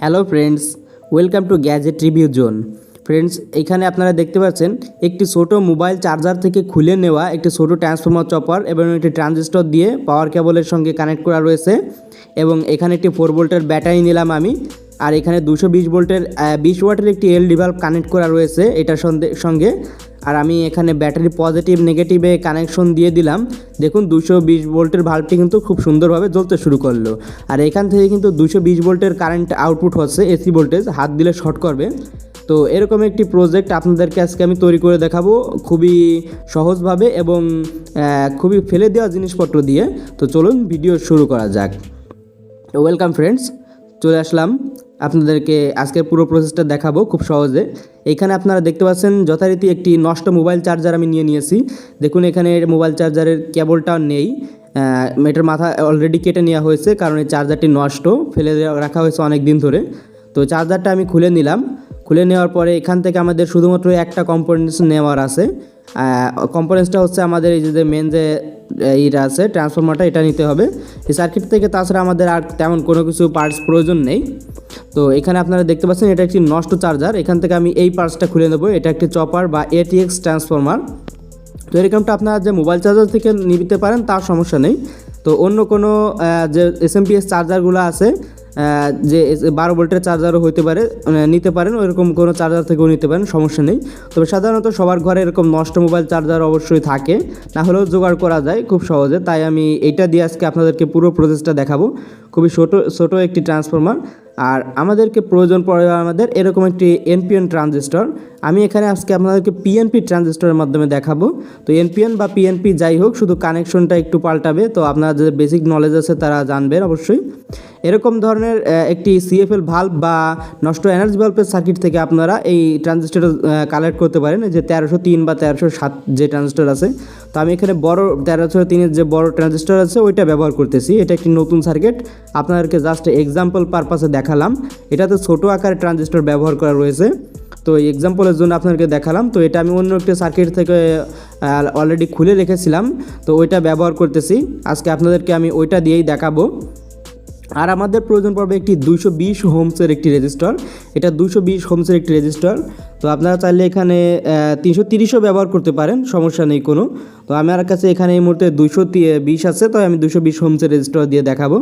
Hello friends, welcome to gadget review zone. Friends, এখানে আপনারা দেখতে পাচ্ছেন একটি ছোট মোবাইল চার্জার থেকে খুলে নেওয়া একটি ছোট ট্রান্সফর্মার চপার এবং একটি ট্রানজিস্টর দিয়ে পাওয়ার কেবলের সঙ্গে কানেক্ট করা রয়েছে এবং এখানে একটি ফোর ভোল্টের ব্যাটারি নিলাম আমি। আর এখানে দুশো বিশ ভোল্টের বিশ ওয়াটের একটি এলডি বাল্ব কানেক্ট করা রয়েছে এটার সঙ্গে। আর আমি এখানে ব্যাটারি পজিটিভ নেগেটিভে কানেকশন দিয়ে দিলাম। দেখুন, দুশো বিশ ভোল্টের ভাল্বটি কিন্তু খুব সুন্দরভাবে জ্বলতে শুরু করল। আর এখান থেকে কিন্তু দুশো বিশ ভোল্টের কারেন্ট আউটপুট হচ্ছে এসি ভোল্টেজ হাত দিলে শর্ট করবে। তো এরকম একটি প্রজেক্ট আপনাদেরকে আজকে আমি তৈরি করে দেখাবো খুবই সহজভাবে এবং খুবই ফেলে দেওয়া জিনিসপত্র দিয়ে। তো চলুন, ভিডিও শুরু করা যাক। ওয়েলকাম ফ্রেন্ডস চলে আসলাম। আপনাদেরকে আজকের পুরো প্রসেসটা দেখাবো খুব সহজে। এখানে আপনারা দেখতে পাচ্ছেন যথারীতি একটি নষ্ট মোবাইল চার্জার আমি নিয়ে নিয়েছি। দেখুন, এখানে মোবাইল চার্জারের কেবলটাও নেই। এটার মাথা অলরেডি কেটে নেওয়া হয়েছে, কারণ এই চার্জারটি নষ্ট, ফেলে রাখা হয়েছে অনেক দিন ধরে। তো চার্জারটা আমি খুলে নিলাম। খুলে নেওয়ার পরে এখান থেকে আমাদের শুধুমাত্র একটা কম্পোনেন্টস নেওয়ার আছে। কম্পোনেন্টসটা হচ্ছে আমাদের এই যে মেন যে এইটা আছে ট্রান্সফর্মারটা এটা নিতে হবে। এই সার্কিট থেকে তাছাড়া আমাদের আর তেমন কোনো কিছু পার্টস প্রয়োজন নেই। তো এখানে আপনারা দেখতে পাচ্ছেন, এটা একটি নষ্ট চার্জার এখান থেকে আমি এই পার্টসটা খুলে নেব। এটা একটি চপার বা এটিএক্স ট্রান্সফর্মার তো এরকমটা আপনারা যে মোবাইল চার্জার থেকে নিতে পারেন, তার সমস্যা নেই। তো অন্য কোনো যে এস এম চার্জারগুলো আছে যে বারো ভোল্টের চার্জারও হইতে পারে মানে নিতে পারেন, ওইরকম কোনো চার্জার থেকেও নিতে পারেন, সমস্যা নেই। তবে সাধারণত সবার ঘরে এরকম নষ্ট মোবাইল চার্জার অবশ্যই থাকে, না হলেও জোগাড় করা যায় খুব সহজে। তাই আমি এইটা দিয়ে আজকে আপনাদেরকে পুরো প্রসেসটা দেখাবো। খুবই ছোটো ছোটো একটি ট্রান্সফর্মার আর আমাদেরকে প্রয়োজন পড়ে আমাদের এরকম একটি এনপিএন ট্রানজিস্টর আমি এখানে আজকে আপনাদেরকে পিএনপি ট্রানজিস্টরের মাধ্যমে দেখাবো। তো এনপিএন বা পিএনপি যাই হোক, শুধু কানেকশনটা একটু পাল্টাবে। তো আপনার যে বেসিক নলেজ আছে, তারা জানবেন অবশ্যই। এরকম ধরনের একটি সিএফএল ভাল্ব বা নষ্ট এনার্জি ভাল্বের সার্কিট থেকে আপনারা এই ট্রানজিস্টর কালেক্ট করতে পারেন। যে তেরোশো তিন বা তেরোশো সাত যে ট্রানজিস্টর আছে। তো আমি এখানে বড় তেরোশো তিনের যে বড় ট্রানজিস্টর আছে, ওইটা ব্যবহার করতেছি। এটা একটি নতুন সার্কিট আপনাদেরকে জাস্ট এক্সাম্পল পারপাসে দেখালাম। এটাতে ছোটো আকারের ট্রানজিস্টর ব্যবহার করা রয়েছে। তো এক্সাম্পলের জন্য আপনাদেরকে দেখালাম। তো এটা আমি অন্য একটা সার্কিট থেকে অলরেডি খুলে রেখেছিলাম। তো ওইটা ব্যবহার করতেছি। আজকে আপনাদেরকে আমি ওইটা দিয়েই দেখাবো। আর আমাদের প্রয়োজন পড়বে একটি দুইশো বিশ হোমসের একটি রেজিস্টার। এটা দুশো বিশ হোমসের একটি রেজিস্টার। তো আপনারা চাইলে এখানে তিনশো তিরিশও ব্যবহার করতে পারেন, সমস্যা নেই কোনো। তো আমার কাছে এখানে এই মুহূর্তে দুশো বিশ আছে, তো আমি দুশো বিশ হোমসের রেজিস্টার দিয়ে দেখাবো।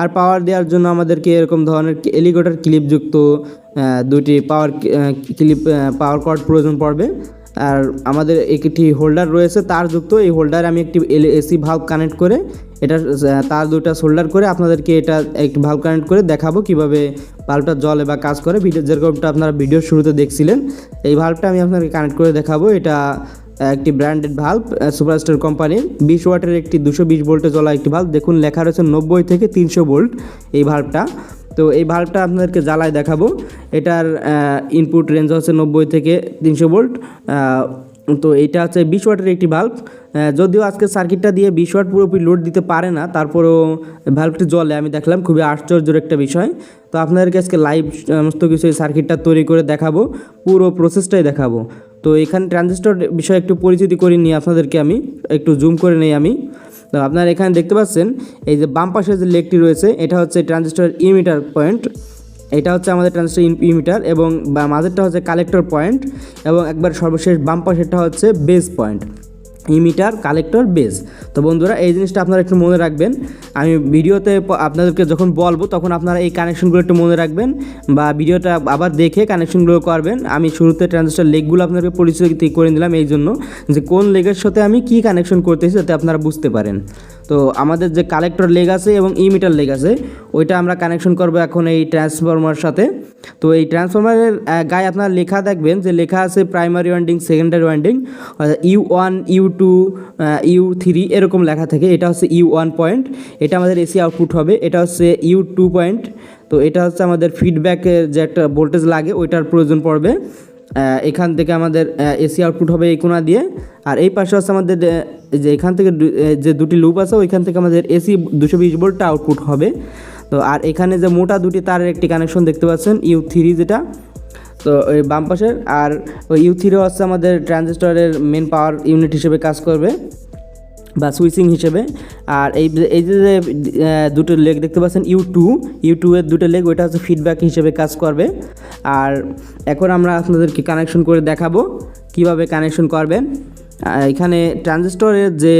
আর পাওয়ার দেওয়ার জন্য আমাদেরকে এরকম ধরনের এলিগেটর ক্লিপযুক্ত দুটি পাওয়ার ক্লিপ পাওয়ার কর্ড প্রয়োজন পড়বে। আর আমাদের একটি হোল্ডার রয়েছে, তার যুক্ত। এই হোল্ডারে আমি একটি এল এসি ভাল্ব কানেক্ট করে এটা তার দুটা সোল্ডার করে আপনাদেরকে এটা একটি ভাল্ব কানেক্ট করে দেখাবো কীভাবে ভাল্বটা জলে বা কাজ করে। ভিডিও যেরকমটা আপনারা ভিডিওর শুরুতে দেখছিলেন, এই ভাল্বটা আমি আপনাদেরকে কানেক্ট করে দেখাবো। এটা একটি ব্র্যান্ডেড ভাল্ব সুপারস্টার কোম্পানির বিশ ওয়াটের একটি দুশো বিশ ভোল্টে চলা একটি ভাল্ব দেখুন, লেখা রয়েছে নব্বই থেকে তিনশো ভোল্ট এই ভাল্বটা তো এই ভাল্বটা আপনাদেরকে জ্বালায় দেখাবো। এটার ইনপুট রেঞ্জ হচ্ছে নব্বই থেকে তিনশো ভোল্ট তো এটা হচ্ছে বিশ ওয়াটের একটি ভাল্ব যদিও আজকে সার্কিটটা দিয়ে বিশ ওয়াট পুরোপুরি লোড দিতে পারে না, তারপরেও ভাল্বটি জলে আমি দেখলাম, খুবই আশ্চর্যের একটা বিষয়। তো আপনাদেরকে আজকে লাইভ সমস্ত কিছু এই সার্কিটটা তৈরি করে দেখাবো, পুরো প্রসেসটাই দেখাবো। তো এখানে ট্রানজিস্টর বিষয়ে একটু পরিচিতি করে নিই আপনাদেরকে আমি একটু জুম করে নিই আমি। তো আপনারা এখানে দেখতে পাচ্ছেন, এই যে বাম পাশে যে লেগটি রয়েছে, এটা হচ্ছে ট্রানজিস্টর ইমিটার পয়েন্ট এটা হচ্ছে আমাদের ট্রানজিস্টর ইমিটার এবং মাঝেরটা হচ্ছে কালেক্টর পয়েন্ট এবং একবার সর্বশেষ বাম পাশেরটা হচ্ছে base point emitter, collector, base. তো বন্ধুরা, এই জিনিসটা আপনারা একটু মনে রাখবেন। আমি ভিডিওতে আপনাদেরকে যখন বলব, তখন আপনারা এই কানেকশনগুলো একটু মনে রাখবেন বা ভিডিওটা আবার দেখে কানেকশনগুলো করবেন। আমি শুরুতে ট্রানজিস্টার লেগগুলো আপনাদেরকে পরিচয় করে নিলাম এই জন্য যে কোন লেগের সাথে আমি কি কানেকশন করতেছি, যাতে আপনারা বুঝতে পারেন। তো আমাদের যে কালেক্টর লেগ আছে এবং ইমিটার লেগ আছে, ওইটা আমরা কানেকশন করব এখন এই ট্রান্সফরমার সাথে। তো এই ট্রান্সফরমারের গায়ে আপনারা লেখা দেখবেন যে লেখা আছে primary winding secondary winding U one U two U three এরকম লেখা থাকে। এটা হচ্ছে ইউ ওয়ান পয়েন্ট এটা আমাদের এসি আউটপুট হবে। এটা হচ্ছে ইউ টু পয়েন্ট তো এটা হচ্ছে আমাদের ফিডব্যাকের যে একটা ভোল্টেজ লাগে, ওইটার প্রয়োজন পড়বে। এখান থেকে আমাদের এসি আউটপুট হবে এই কোনা দিয়ে। আর এই পাশে আছে আমাদের যে এখান থেকে যে দুটি লুপ আছে, ওইখান থেকে আমাদের এসি দুশো বিশ ভোল্টটা আউটপুট হবে। তো আর এখানে যে মোটা দুটি তারের একটি কানেকশন দেখতে পাচ্ছেন ইউ থ্রি যেটা। তো ওই বাম পাশের, আর ওই ইউ থ্রিও হচ্ছে আমাদের ট্রানজিস্টরের মেন পাওয়ার ইউনিট হিসেবে কাজ করবে। বা সুইচিং হিসেবে। আর এই এই যে দুটো লেগ দেখতে পাচ্ছেন, ইউ টু ইউ টু এর দুটো লেগ, ওইটা হচ্ছে ফিডব্যাক হিসেবে কাজ করবে। আর এখন আমরা আপনাদেরকে কানেকশন করে দেখাবো, কীভাবে কানেকশন করবেন। এখানে ট্রানজিস্টরের যে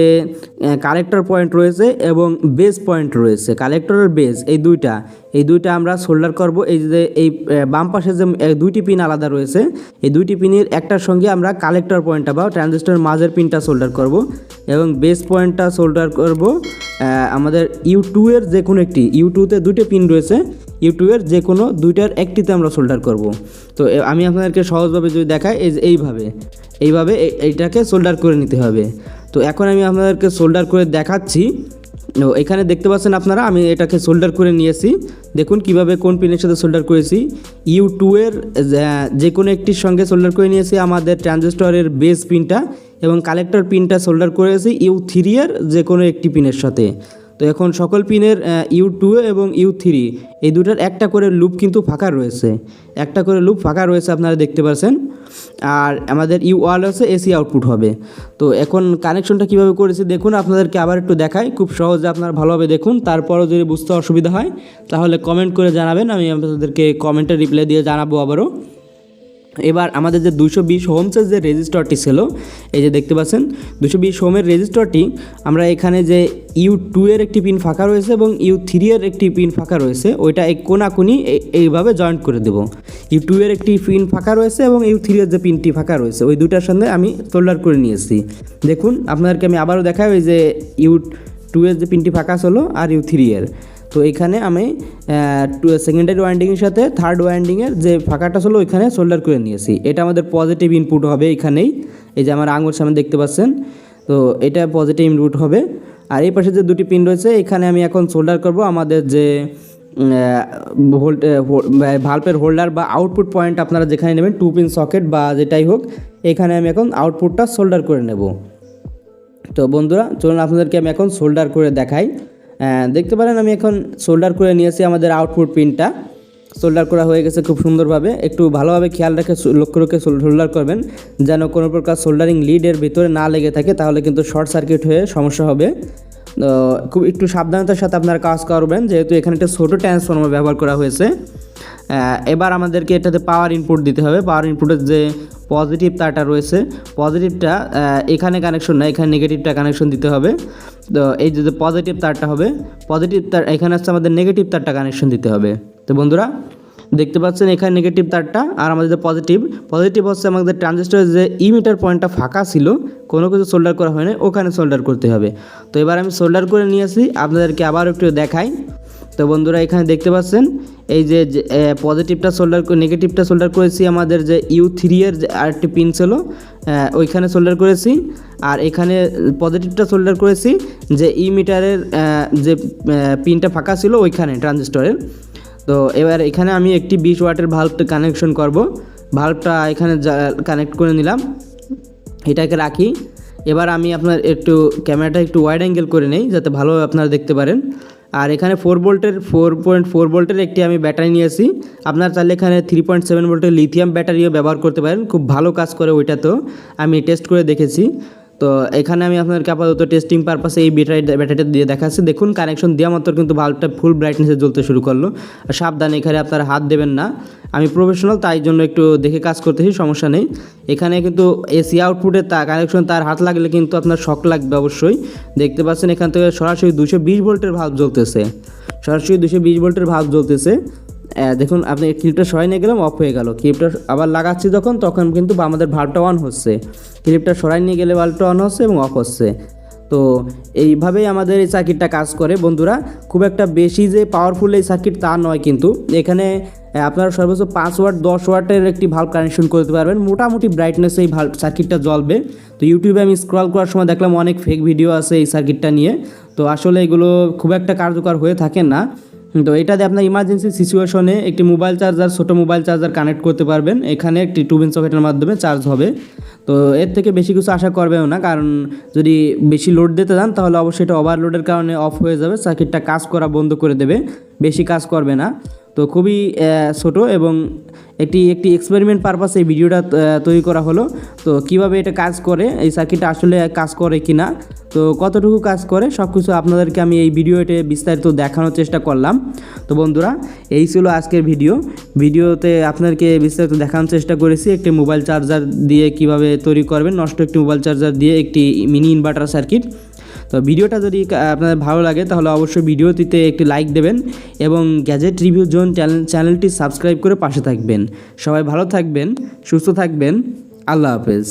কালেক্টর পয়েন্ট রয়েছে এবং বেস পয়েন্ট রয়েছে। কালেক্টরের বেস এই দুইটা। এই দুইটা আমরা সোল্ডার করব। এই যে, এই বাম পাশে যে দুইটি পিন আলাদা রয়েছে। এই দুইটি পিনের একটার সঙ্গে আমরা কালেক্টর পয়েন্টটা বা ট্রানজিস্টরের মাঝের পিনটা সোল্ডার করব এবং বেস পয়েন্টটা সোল্ডার করব আমাদের ইউ টু এর যে কোনো একটি ইউ টুতে দুটো পিন রয়েছে। ইউ টু এর যে কোনো দুইটার একটিতে আমরা সোল্ডার করব। তো আমি আপনাদেরকে সহজভাবে যদি দেখাই এইভাবে। এইভাবে এইটাকে সোল্ডার করে নিতে হবে। তো এখন আমি আপনাদেরকে সোল্ডার করে দেখাচ্ছি। এখানে দেখতে পাচ্ছেন আপনারা, আমি এটাকে সোল্ডার করে নিয়েছি। দেখুন কীভাবে কোন পিনের সাথে সোল্ডার করেছি। ইউ টু এর যে কোনো একটির সঙ্গে সোল্ডার করে নিয়েছি আমাদের ট্রানজিস্টরের বেস পিনটা এবং কালেক্টর পিনটা সোল্ডার করেছি ইউ থ্রি এর যে কোনো একটি পিনের সাথে। তো এখন সকল পিনের ইউ টু এবং ইউ থ্রি এই দুটার একটা করে লুপ কিন্তু ফাঁকা রয়েছে। একটা করে লুপ ফাঁকা রয়েছে, আপনারা দেখতে পাচ্ছেন। আর আমাদের ইউ হচ্ছে এসি আউটপুট হবে। তো এখন কানেকশনটা কীভাবে করেছি দেখুন, আপনাদেরকে আবার একটু দেখাই। খুব সহজে আপনারা ভালোভাবে দেখুন, তারপরও যদি বুঝতে অসুবিধা হয়, তাহলে কমেন্ট করে জানাবেন, আমি আপনাদেরকে কমেন্টে রিপ্লাই দিয়ে জানাব আবারও। এবার আমাদের যে দুশো বিশ হোমসের যে রেজিস্টারটি ছিল, এই যে দেখতে পাচ্ছেন দুশো বিশ হোমের রেজিস্টারটি আমরা এখানে যে ইউ টু এর একটি পিন ফাঁকা রয়েছে এবং ইউ থ্রি এর একটি পিন ফাঁকা রয়েছে, ওইটা এই কোনাকুনি এই- এইভাবে জয়েন্ট করে দেব। ইউ টু এর একটি পিন ফাঁকা রয়েছে এবং ইউ থ্রি এর যে পিনটি ফাঁকা রয়েছে, ওই দুটার সঙ্গে আমি সোল্ডার করে নিয়েছি। দেখুন, আপনাদেরকে আমি আবারও দেখাই, ওই যে ইউ টু এর যে পিনটি ফাঁকা ছিল আর ইউ থ্রি এর। তো এখানে আমি সেকেন্ডারি ওয়াইন্ডিংয়ের সাথে থার্ড ওয়াইন্ডিংয়ের যে ফাঁকাটা ছিল, ওইখানে সোল্ডার করে নিয়েছি। এটা আমাদের পজিটিভ ইনপুট হবে এখানেই। এই যে আমার আঙুল সামনে দেখতে পাচ্ছেন, তো এটা পজিটিভ ইনপুট হবে। আর এই পাশে যে দুটি পিন রয়েছে, এখানে আমি এখন সোল্ডার করব আমাদের যে ভোল্ট ভাল্পের হোল্ডার বা আউটপুট পয়েন্ট আপনারা যেখানে নেবেন টু পিন সকেট বা যেটাই হোক, এখানে আমি এখন আউটপুটটা সোল্ডার করে নেব। তো বন্ধুরা, চলুন আপনাদেরকে আমি এখন সোল্ডার করে দেখাই। দেখতে পারেন আমি এখন সোল্ডার করে নিয়েছি আমাদের আউটপুট পিনটা সোল্ডার করা হয়ে গেছে খুব সুন্দরভাবে। একটু ভালোভাবে খেয়াল রেখে লক্ষ্য রেখে সোল্ডার করবেন। যেন কোনো প্রকার সোল্ডারিং লিডের ভিতরে না লেগে থাকে, তাহলে কিন্তু শর্ট সার্কিট হয়ে সমস্যা হবে। খুব একটু সাবধানতার সাথে আপনারা কাজ করবেন, যেহেতু এখানে একটা ছোটো ট্রান্সফর্মার ব্যবহার করা হয়েছে। এবার আমাদেরকে এটাতে পাওয়ার ইনপুট দিতে হবে। পাওয়ার ইনপুটের যে পজিটিভ তারটা রয়েছে পজিটিভটা এখানে কানেকশন না, এখানে নেগেটিভটা কানেকশন দিতে হবে। তো এই যে পজিটিভ তারটা হবে পজিটিভ তার, এখানে হচ্ছে আমাদের নেগেটিভ তারটা কানেকশন দিতে হবে। তো বন্ধুরা দেখতে পাচ্ছেন এখানে নেগেটিভ তারটা আর আমাদের পজিটিভ পজিটিভ হচ্ছে আমাদের ট্রানজিস্টরের যে ইমিটার পয়েন্টটা ফাঁকা ছিল, কোনো কিছু সোল্ডার করা হয়নি, ওখানে সোল্ডার করতে হবে। তো এবার আমি সোল্ডার করে নিয়েছি আপনাদেরকে আবার একটু দেখাই। তো বন্ধুরা এখানে দেখতে পাচ্ছেন, এই যে পজিটিভটা সোল্ডার নেগেটিভটা সোল্ডার করেছি আমাদের যে ইউ থ্রি এর আরেকটি পিন ছিল ওইখানে সোল্ডার করেছি। আর এখানে পজিটিভটা সোল্ডার করেছি যে ই মিটারের যে পিনটা ফাঁকা ছিল ওইখানে ট্রানজিস্টরের তো এবার এখানে আমি একটি বিশ ওয়াটের ভাল্বটা কানেকশন করব। ভাল্বটা এখানে কানেক্ট করে নিলাম। এটাকে রাখি। এবার আমি আপনার একটু ক্যামেরাটা একটু ওয়াইড অ্যাঙ্গেল করে নেই, যাতে ভালোভাবে আপনারা দেখতে পারেন। আর এখানে ফোর ভোল্টের ফোর পয়েন্ট ফোর ভোল্টের একটি আমি ব্যাটারি নিয়েছি আপনার চাইলে এখানে থ্রি পয়েন্ট সেভেন ভোল্টের লিথিয়াম ব্যাটারিও ব্যবহার করতে পারেন। খুব ভালো কাজ করে ওইটাতেও আমি টেস্ট করে দেখেছি। তো এখানে আমি আপনাদেরকে আপাতত টেস্টিং পারপাসে এই ব্যাটারি ব্যাটারিটা দিয়ে দেখাচ্ছি। দেখুন কানেকশন দেওয়া মাত্র কিন্তু বাল্বটা ফুল ব্রাইটনেসে জ্বলতে শুরু করল। আর সাবধানে এখানে আপনারা হাত দেবেন না। আমি প্রফেশনাল তাই জন্য একটু দেখে কাজ করতেছি, সমস্যা নেই। এখানে কিন্তু এসি আউটপুটে তা কানেকশন তার হাত লাগলে কিন্তু আপনার শক লাগবে অবশ্যই। দেখতে পাচ্ছেন এখান থেকে সরাসরি দুশো বিশ ভোল্টের ভাল্ব জ্বলতেছে। সরাসরি দুশো বিশ ভোল্টের ভাল্ব জ্বলতেছে। দেখুন, আপনি ক্লিপটা সরাই নিয়ে গেলাম অফ হয়ে গেল। ক্লিপটা আবার লাগাচ্ছি যখন, তখন কিন্তু আমাদের ভাল্বটা অন হচ্ছে। ক্লিপটা সরাই নিয়ে গেলে ভাল্বটা অন হচ্ছে এবং অফ হচ্ছে। তো এইভাবেই আমাদের এই সার্কিটটা কাজ করে, বন্ধুরা। খুব একটা বেশি যে পাওয়ারফুল এই সার্কিট তা নয় কিন্তু। এখানে আপনারা সর্বোচ্চ পাঁচ ওয়াট দশ ওয়াটের একটি ভাল্ব কানেকশন করতে পারবেন। মোটামুটি ব্রাইটনেস এই ভাল্ব সার্কিটটা জ্বলবে। তো ইউটিউবে আমি স্ক্রল করার সময় দেখলাম অনেক ফেক ভিডিও আছে এই সার্কিটটা নিয়ে। তো আসলে এগুলো খুব একটা কার্যকর হয়ে থাকে না। তো এটাতে আপনার ইমার্জেন্সি সিচুয়েশনে একটি মোবাইল চার্জার ছোটো মোবাইল চার্জার কানেক্ট করতে পারবেন। এখানে একটি টুবিন সকেটের মাধ্যমে চার্জ হবে। তো এর থেকে বেশি কিছু আশা করবেও না, কারণ যদি বেশি লোড দিতে যান তাহলে অবশ্যই এটা ওভারলোডের কারণে অফ হয়ে যাবে। সার্কিটটা কাজ করা বন্ধ করে দেবে। বেশি কাজ করবে না। তো খুবই ছোট এবং একটি একটি এক্সপেরিমেন্ট পারপাসে এই ভিডিওটা তৈরি করা হলো। তো কীভাবে এটা কাজ করে, এই সার্কিটটা আসলে কাজ করে কি না তো কতটুকু কাজ করে সব কিছু আপনাদেরকে আমি এই ভিডিওতে বিস্তারিত দেখানোর চেষ্টা করলাম। তো বন্ধুরা, এই ছিল আজকের ভিডিও। ভিডিওতে আপনাদেরকে বিস্তারিত দেখানোর চেষ্টা করেছি, একটি মোবাইল চার্জার দিয়ে কীভাবে তৈরি করবেন, নষ্ট একটি মোবাইল চার্জার দিয়ে একটি মিনি ইনভার্টার সার্কিট। তো ভিডিওটা যদি আপনাদের ভালো লাগে, তাহলে অবশ্যই ভিডিওটিতে একটি লাইক দেবেন এবং গ্যাজেট রিভিউ জোন চ্যানেলটি সাবস্ক্রাইব করে পাশে থাকবেন। সবাই ভালো থাকবেন, সুস্থ থাকবেন। আল্লাহ হাফেজ।